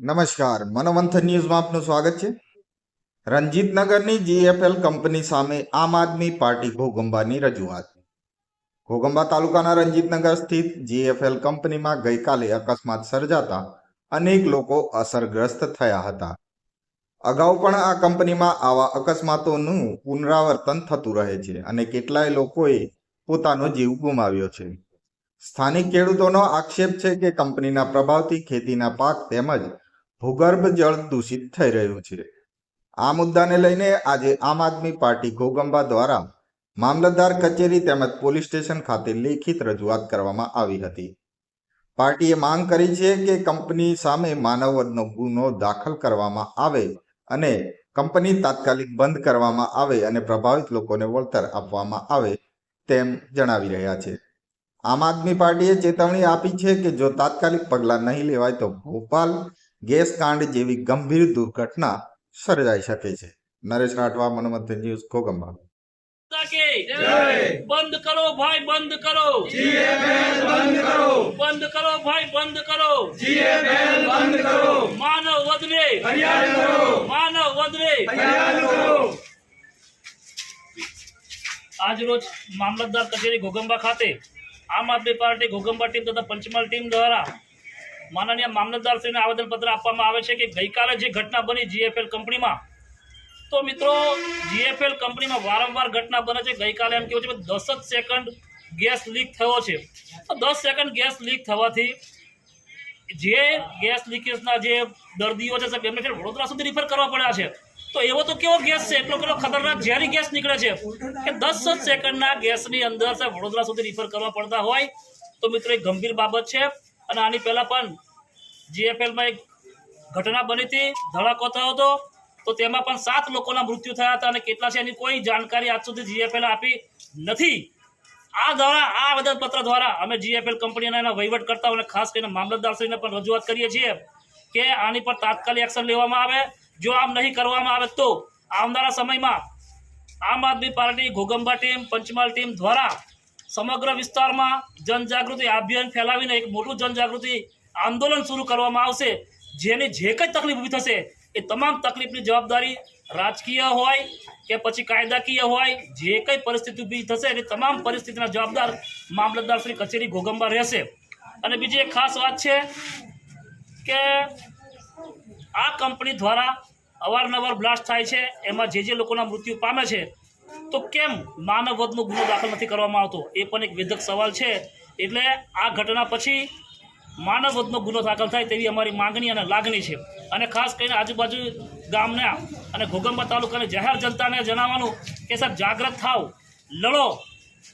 નમસ્કાર, મનોમંથન ન્યૂઝમાં આપનું સ્વાગત છે. રણજીતનગરની જીએફએલ કંપની સામે આમ આદમી પાર્ટી ઘોગંબાની રજૂઆત. ઘોગંબા તાલુકાના રણજીતનગર સ્થિત જીએફએલ કંપનીમાં ગઈકાલે અકસ્માત સર્જાતા અનેક લોકો અસરગ્રસ્ત થયા હતા. અગાઉ પણ આ કંપનીમાં આવા અકસ્માતોનું પુનરાવર્તન થતું રહે છે અને કેટલાય લોકોએ પોતાનો જીવ ગુમાવ્યો છે. સ્થાનિક ખેડૂતોનો આક્ષેપ છે કે કંપનીના પ્રભાવથી ખેતીના પાક તેમજ ભૂગર્ભ જળ દૂષિત થઈ રહ્યું છે. આ મુદ્દાને લઈને આજે આમ આદમી પાર્ટી ઘોગંબા દ્વારા મામલતદાર કચેરી તેમજ પોલીસ સ્ટેશન ખાતે લેખિત રજૂઆત કરવામાં આવી હતી. પાર્ટીએ માંગ કરી છે કે કંપની સામે માનવવધનો ગુનો દાખલ કરવામાં આવે અને કંપની તાત્કાલિક બંધ કરવામાં આવે અને પ્રભાવિત લોકોને વળતર આપવામાં આવે તેમ જણાવી રહ્યા છે. આમ આદમી પાર્ટીએ ચેતવણી આપી છે કે જો તાત્કાલિક પગલાં નહીં લેવાય તો ભોપાલ ગેસ કાંડ જેવી ગંભીર દુર્ઘટના સર્જાઈ શકે છે. નરેશ રાઠવા મનોમંથન ન્યૂઝ કોગંબા કે બંધ કરો ભાઈ બંધ કરો! બંધ કરો! બંધ કરો ભાઈ બંધ કરો! બંધ કરો! માનવ વધને માનવ વધને આજરોજ મામલતદાર કચેરી ઘોગંબા ખાતે આમ આદમી પાર્ટી ઘોગંબા ટીમ તથા પંચમહાલ ટીમ દ્વારા માનનીય મામલતદારશ્રીને આવેદનપત્ર આપવામાં આવે છે કે ગઈકાલે જે ઘટના બની જીએફએલ કંપનીમાં, તો મિત્રો જીએફએલ કંપનીમાં વારંવાર ઘટના બને છે. ગઈકાલે એમ કેવું છે કે દસ જ સેકન્ડ ગેસ લીક થયો છે. તો દસ સેકન્ડ ગેસ લીક થવાથી જે ગેસ લીકેજના જે દર્દીઓ છે, સાહેબ, એમને વડોદરા સુધી રિફર કરવા પડ્યા છે. તો એવો તો કેવો ગેસ છે? એટલો કેટલો ખતરનાક ઝેરી ગેસ નીકળે છે કે દસ જ સેકન્ડના ગેસની અંદર, સાહેબ, વડોદરા સુધી રિફર કરવા પડતા હોય. તો મિત્રો એ ગંભીર બાબત છે. અને આની પહેલાં પણ જીએફએલમાં એક ઘટના બની હતી, ધડાકો થયો હતો. તો તેમાં પણ સાત લોકોના મૃત્યુ થયા હતા અને કેટલા છે એની કોઈ જાણકારી આજ સુધી જીએફએલ આપી નથી. આ દ્વારા, આ આવેદનપત્ર દ્વારા અમે જીએફએલ કંપનીના એના વહીવટ કરતા અને ખાસ કરીને મામલતદારશ્રીને પણ રજૂઆત કરીએ છીએ કે આની પર તાત્કાલિક એક્શન લેવામાં આવે. જો આમ નહીં કરવામાં આવે તો આવનારા સમયમાં Aam Aadmi party, Ghoghamba team, Panchmahal team દ્વારા સમગ્ર વિસ્તારમાં જનજાગૃતિ અભિયાન ફેલાવીને એક મોટું જનજાગૃતિ આંદોલન શરૂ કરવામાં આવશે. જેની જે કંઈ તકલીફ ઊભી થશે એ તમામ તકલીફની જવાબદારી રાજકીય હોય કે પછી કાયદાકીય હોય, જે કંઈ પરિસ્થિતિ ઊભી થશે એની તમામ પરિસ્થિતિના જવાબદાર મામલતદાર શ્રી કચેરી ઘોગંબા રહેશે. અને બીજી એક ખાસ વાત છે કે આ કંપની દ્વારા અવારનવાર બ્લાસ્ટ થાય છે. એમાં જે જે લોકોના મૃત્યુ પામે છે તો કેમ માનવ વધનો ગુનો દાખલ નથી કરવામાં આવતો? એ પણ એક વેધક સવાલ છે. એટલે આ ઘટના પછી માનવ વધનો ગુનો દાખલ થાય તેવી અમારી માંગણી અને લાગણી છે. અને ખાસ કરીને આજુબાજુ ગામના અને ઘોગંબા તાલુકાની જાહેર જનતાને જણાવવાનું કે, સાહેબ જાગૃત થાવ. લડો.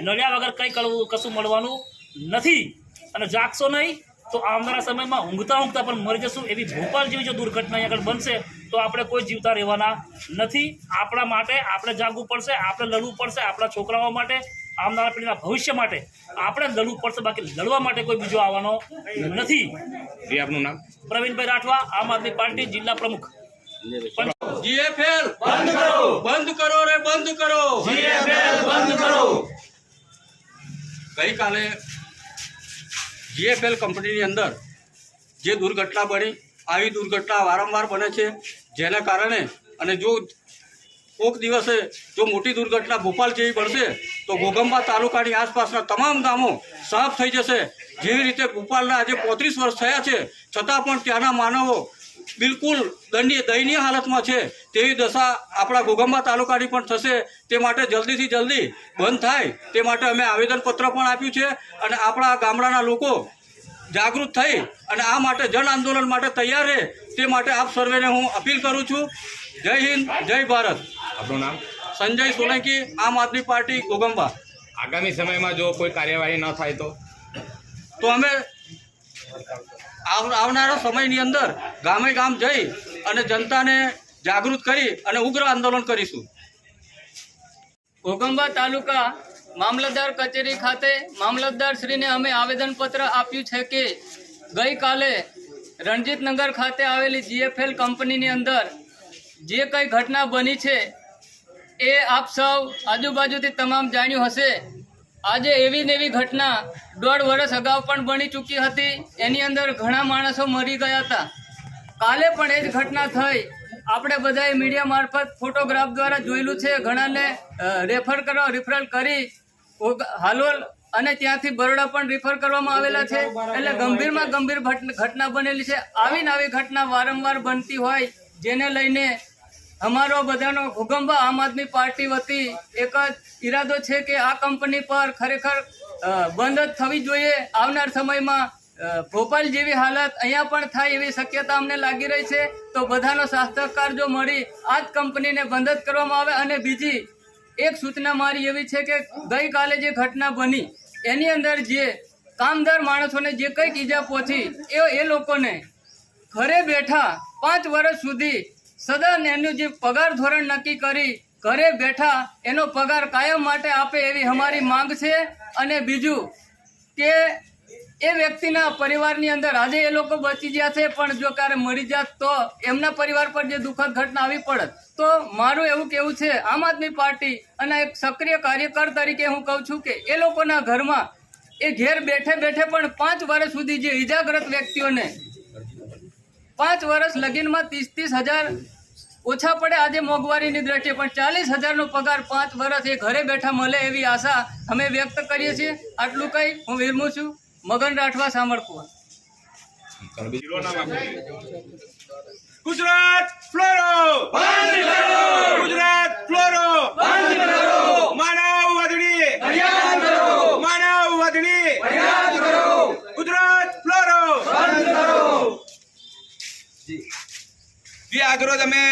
લડ્યા વગર કંઈ કરવું કશું મળવાનું નથી. અને જાગશો નહીં. તો આવનારા સમયમાં ઊંઘતા ઊંઘતા પણ મરી જશું એવી ભોપાલ જેવી જો દુર્ઘટના આગળ બનશે તો આપણે કોઈ જીવતા રહેવાના નથી. આપણા માટે આપણે જાગવું પડશે આપણે લડવું પડશે આપણા છોકરાઓ માટે આવનારા પેઢીના ભવિષ્ય માટે આપણે લડવું પડશે બાકી લડવા માટે કોઈ બીજો આવવાનો નથી. એ આપનું નામ? પ્રવીણભાઈ રાઠવા આમ આદમી પાર્ટી જિલ્લા પ્રમુખ. જીએફએલ બંધ કરો. બંધ કરો રે બંધ કરો. જીએફએલ બંધ કરો. ગઈકાલે જીએફએલ કંપનીની અંદર જે દુર્ઘટના બની, આવી દુર્ઘટના વારંવાર બને છે, જેના કારણે અને જો કોક દિવસે જો મોટી દુર્ઘટના ભોપાલ જેવી બનશે, તો ઘોગંબા તાલુકાની આસપાસના તમામ ગામો સાફ થઈ જશે. જેવી રીતે ભોપાલના આજે પોત્રીસ વર્ષ થયા છે, છતાં પણ ત્યાંના માનવો બિલકુલ દંડીય દયનીય હાલતમાં છે. તેવી દશા આપણા ઘોગંબા તાલુકાની પણ થશે. તે માટે જલ્દીથી જલ્દી બંધ થાય. તે માટે અમે આવેદનપત્ર પણ આપ્યું છે અને આપણા ગામડાના લોકો જાગૃત થઈ અને આ માટે જન આંદોલન માટે તૈયાર રહે તે માટે આપ સર્વેને હું અપીલ કરું છું. જય હિન્દ જય ભારત. આપનું નામ? સંજય સોલંકી આમ આદમી પાર્ટી ઘોગંબા આગામી સમયમાં જો કોઈ કાર્યવાહી ન થાય તો? તો અમે આવનારા સમયની અંદર ગામે ગામ જઈ અને જનતાને જાગૃત કરી અને ઉગ્ર આંદોલન કરીશું. ઘોગંબા તાલુકા મામલતદાર કચેરી ખાતે મામલતદારશ્રીને અમે આવેદનપત્ર આપ્યું છે કે ગઈકાલે રણજીતનગર ખાતે આવેલી જીએફએલ કંપનીની અંદર જે કંઈ ઘટના બની છે એ આપ સૌ આજુબાજુથી તમામ જાણ્યું હશે. આજે એવી ને એવી ઘટના દોઢ વર્ષ અગાઉ પણ બની ચૂકી હતી. એની અંદર ઘણા માણસો મરી ગયા હતા. કાલે પણ એ જ ઘટના થઈ. આપણે બધાએ મીડિયા મારફત ફોટોગ્રાફ દ્વારા જોયેલું છે. ઘણાને રેફર કરવા રિફરલ કરી હાલોલ અને ત્યાંથી બરોડા પણ રિફર કરવામાં આવેલા છે. એટલે ગંભીરમાં ગંભીર ઘટના બનેલી છે. આવી ને આવી ઘટના વારંવાર બનતી હોય, જેને લઈને અમારો બધાનો ભૂકંબા આમ આદમી પાર્ટી વતી એક જ ઈરાદો છે કે આ કંપની પર ખરેખર બંધ જ થવી જોઈએ. આવનાર સમયમાં ભોપાલ જેવી હાલત અહીંયા પણ થાય એવી શક્યતા અમને લાગી રહી છે. તો બધાનો શાસ્ત્રકાર જો મળી, આ જ કંપનીને બંધ જ કરવામાં આવે. અને બીજી એક સૂચના મારી એવી છે કે ગઈકાલે જે ઘટના બની, એની અંદર જે કામદાર માણસોને જે કંઈક ઈજા પહોંચી, એ એ લોકોને ઘરે બેઠા પાંચ વર્ષ સુધી સદન એનું જે પગાર ધોરણ નક્કી કરી ઘરે બેઠા એનો પગાર કાયમ માટે આપે એવી અમારી માંગ છે અને બીજું કે એ વ્યક્તિના પરિવારની અંદર આજે એ લોકો બચી ગયા છે, પણ જો ક્યારે મરી જાત તો એમના પરિવાર પર જે દુઃખદ ઘટના આવી પડત, તો મારું એવું કેવું છે, આમ આદમી પાર્ટી અને એક સક્રિય કાર્યકર તરીકે હું કહું છું કે એ લોકોના ઘરમાં એ ઘેર બેઠે બેઠે પણ પાંચ વર્ષ સુધી જે ઈજાગ્રસ્ત વ્યક્તિઓને પાંચ વર્ષ લગીનમાં ત્રીસ ત્રીસ હજાર ઓછા પડે. આજે મોંઘવારીની દ્રષ્ટિએ પણ ચાલીસ હજારનો પગાર પાંચ વર્ષ એ ઘરે બેઠા મળે એવી આશા અમે વ્યક્ત કરીએ છીએ. આટલું કંઈ હું વિરમું છું. મગન રાઠવા સામરકુવા ગુજરાત ફ્લોરો! ગુજરાત ફ્લોરો! બંધ કરો માનવ વધડી ફરિયાદ કરો માનવ વધડી ફરિયાદ કરો ગુજરાત ફ્લોરો બંધ કરો જી આજરોજ અમે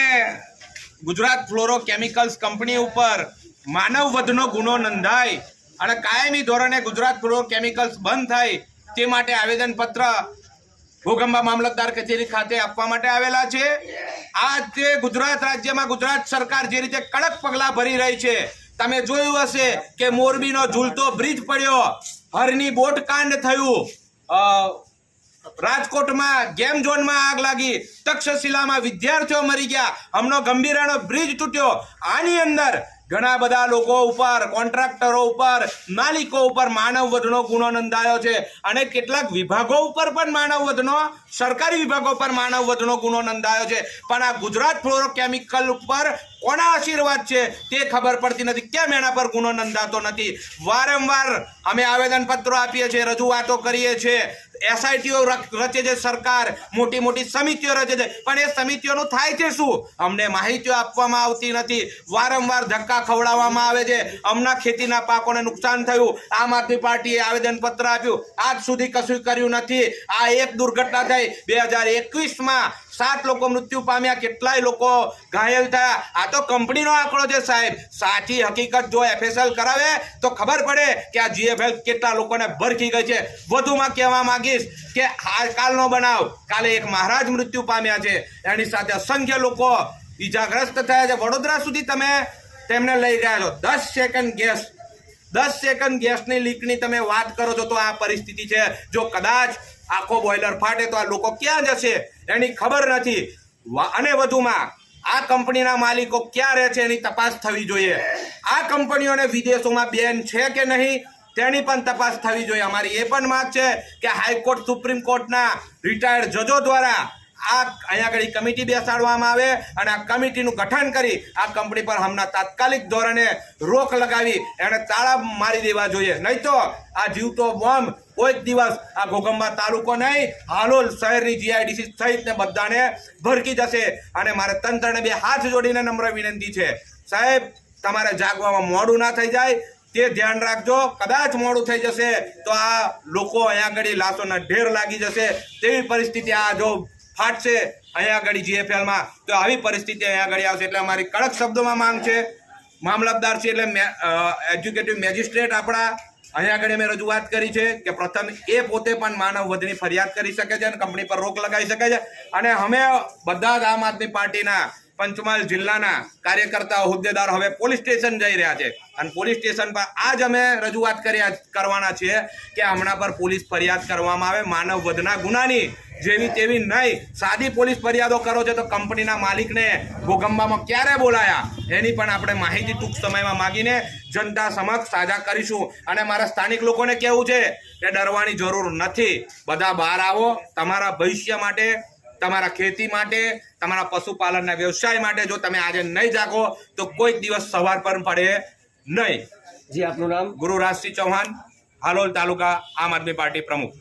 ગુજરાત ફ્લોરો કેમિકલ્સ કંપની ઉપર માનવ વધનો ગુનો નોંધાય અને કાયમી ધોરણે ગુજરાત ફ્લોરો કેમિકલ્સ બંધ થાય તે માટે આવેદનપત્ર ભૂગંબા મામલતદાર કચેરી ખાતે આપવા માટે આવેલા છે. આ જે ગુજરાત રાજ્યમાં ગુજરાત સરકાર જે રીતે કડક પગલાં ભરી રહી છે, તમે જોયું હશે કે મોરબીનો ઝૂલતો બ્રિજ પડ્યો. હરની બોટ કાંડ થયું રાજકોટમાં ગેમ ઝોનમાં આગ લાગી. તક્ષશિલામાં વિદ્યાર્થીઓ મરી ગયા. હમણો ગંભીરાનો બ્રિજ તૂટ્યો. આની અંદર ઘણા બધા લોકો ઉપર, કોન્ટ્રાક્ટરો ઉપર, માલિકો ઉપર માનવ વધનો ગુનો નોંધાયો છે. અને કેટલાક વિભાગો ઉપર પણ માનવ વધનો, સરકારી વિભાગો પર માનવ વધનો ગુનો નોંધાયો છે. પણ આ ગુજરાત ફ્લોરો કેમિકલ ઉપર કોના આશીર્વાદ છે તે ખબર પડતી નથી. કેમ એના પર ગુનો નોંધાતો નથી? વારંવાર અમે આવેદનપત્રો આપીએ છીએ, રજૂઆતો કરીએ છીએ. એસઆઈટીઓ રચે છે સરકાર મોટી મોટી સમિતિઓ રચે છે. પણ એ સમિતિઓનું થાય છે શું? અમને માહિતીઓ આપવામાં આવતી નથી. વારંવાર ધક્કા ખવડાવવામાં આવે છે. હમણાં ખેતીના પાકોને નુકસાન થયું. આમ આદમી પાર્ટીએ આવેદનપત્ર આપ્યું. આજ સુધી કશું કર્યું નથી. આ એક દુર્ઘટના થઈ. બે હજાર એકવીસમાં સાત લોકો મૃત્યુ પામ્યા. કેટલાય લોકો ઘાયલ થયા. આ તો કંપનીનો આંકડો છે સાહેબ. સાચી હકીકત જો એફએસએલ કરાવે, તો ખબર પડે કે આ જીએફએલ કેટલા લોકોને ભરખી ગઈ છે. વધુમાં કહેવા માંગીશ કે કાલનો બનાવ. કાલે એક મહારાજ મૃત્યુ પામ્યા છે. એની સાથે અસંખ્ય લોકો ઈજાગ્રસ્ત થયા છે. વડોદરા સુધી તમે તેમને લઈ ગયા છો. દસ સેકન્ડ ગેસ દસ સેકન્ડ ગેસની લીકની તમે વાત કરો છો તો આ પરિસ્થિતિ છે. જો કદાચ આખો બોઇલર ફાટે તો આ લોકો ક્યાં જશે? એની ખબર નથી. અને વધુમાં, આ કંપનીના માલિકો ક્યાં રહે છે એની તપાસ થવી જોઈએ. આ કંપનીઓને વિદેશોમાં બેન છે કે નહીં? તેની પણ તપાસ થવી જોઈએ. અમારી એ પણ માંગ છે કે હાઈકોર્ટ, સુપ્રીમ કોર્ટના રિટાયર્ડ જજો દ્વારા આ અહીંયા આગળ કમિટી બેસાડવામાં આવે અને આ કમિટીનું ગઠન કરી આ કંપની પર હમણાં તાત્કાલિક ધોરણે રોક લગાવી એને તાળા મારી દેવા જોઈએ. નહીં તો આ જીવતો બોમ્બ જ દિવસ આ ઘોગંબા તાલુકો નહીં, હાલોલ શહેરની જીઆઈડીસી સહિતને બધાને ભરકી જશે. અને મારે તંત્રને બે હાથ જોડીને નમ્ર વિનંતી છે. સાહેબ, તમારે જાગવામાં મોડું ના થઈ જાય. તે ધ્યાન રાખજો. કદાચ મોડું થઈ જશે તો આ લોકો અહીંયા આગળ લાશોના ઢેર લાગી જશે. તેવી પરિસ્થિતિ આ જો ફાટશે અહીંયા આગળ જીએફએલમાં, તો આવી પરિસ્થિતિ અહીંયા આગળ આવશે. એટલે અમારી કડક શબ્દોમાં માંગ છે. મામલતદાર છે, એટલે એજ્યુકેટિવ મેજિસ્ટ્રેટ આપણા. અહીંયા આગળ મેં રજૂઆત કરી છે કે પ્રથમ એ પોતે પણ માનવ વધની ફરિયાદ કરી શકે છે અને કંપની પર રોક લગાવી શકે છે. અને અમે બધા જ આમ આદમી પાર્ટીના પંચમહાલ જિલ્લાના કાર્યકર્તા હોદ્દેદાર હવે પોલીસ સ્ટેશન જઈ રહ્યા છે. અને પોલીસ સ્ટેશન પર આજ અમે રજૂઆત કર્યા કરવાના છીએ કે હમણાં પર પોલીસ ફરિયાદ કરવામાં આવે. માનવ વધના ગુનાની જેવી તેવી નહીં. સાદી પોલીસ ફરિયાદો કરો છો તો કંપનીના માલિકને ભૂકંપામાં ક્યારે બોલાયા? એની પણ આપણે માહિતી ટૂંક સમયમાં માગીને જનતા સમક્ષ સાજા કરીશું. અને મારા સ્થાનિક લોકોને કહેવું છે કે ડરવાની જરૂર નથી. બધા બહાર આવો. તમારા ભવિષ્ય માટે તમારા ખેતી માટે તમારા પશુપાલનના વ્યવસાય માટે જો તમે આજે નહીં જાગો તો કોઈક દિવસ સવાર પર પડે નહીં. જી આપનું નામ? ગુરુ રાજસિંહ ચૌહાણ હાલોલ તાલુકા આમ આદમી પાર્ટી પ્રમુખ.